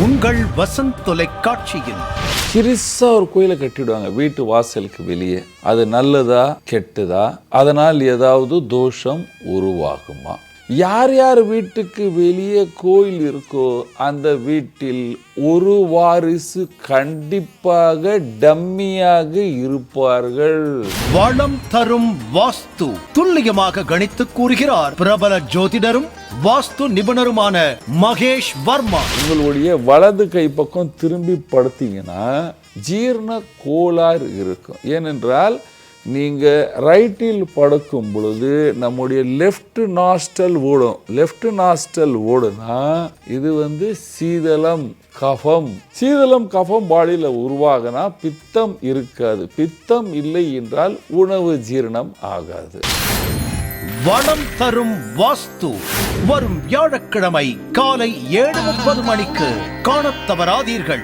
உங்கள் வசந்த் தொலைக்காட்சியில். சிறுசா ஒரு கோயிலை கட்டிடுவாங்க. வீட்டு வாசலுக்கு வெளியே. அது நல்லதா கெட்டதா? அதனால் ஏதாவது தோஷம் உருவாகுமா? யார் யார் வீட்டுக்கு வெளியே கோயில் இருக்கோ அந்த வீட்டில் ஒரு வாரிசு கண்டிப்பாக டம்மியாக இருப்பார்கள். வளம் தரும் வாஸ்து துல்லியமாக கணித்து கூறுகிறார். பிரபல ஜோதிடரும் வாஸ்து நிபுணருமான மகேஷ் வர்மா. உங்களுடைய வலது கை பக்கம் திரும்பி படுத்தீங்கன்னா ஜீரண கோளாறு இருக்கும். ஏனென்றால் நீங்கள் ரைட்டில் படுக்கும் பொழுது நம்முடைய லெஃப்ட் நாஸ்டல் ஓடும். லெஃப்ட் நாஸ்டல் ஓடுனா இது வந்து சீதளம் கஃபம். சீதளம் கஃபம் பாடியில் உருவாகினா பித்தம் இருக்காது. பித்தம் இல்லை என்றால் உணவு ஜீரணம் ஆகாது. வளம் தரும் வாஸ்து. வரும் வியாழக்கிழமை காலை ஏழு முப்பது மணிக்கு காணத் தவறாதீர்கள்.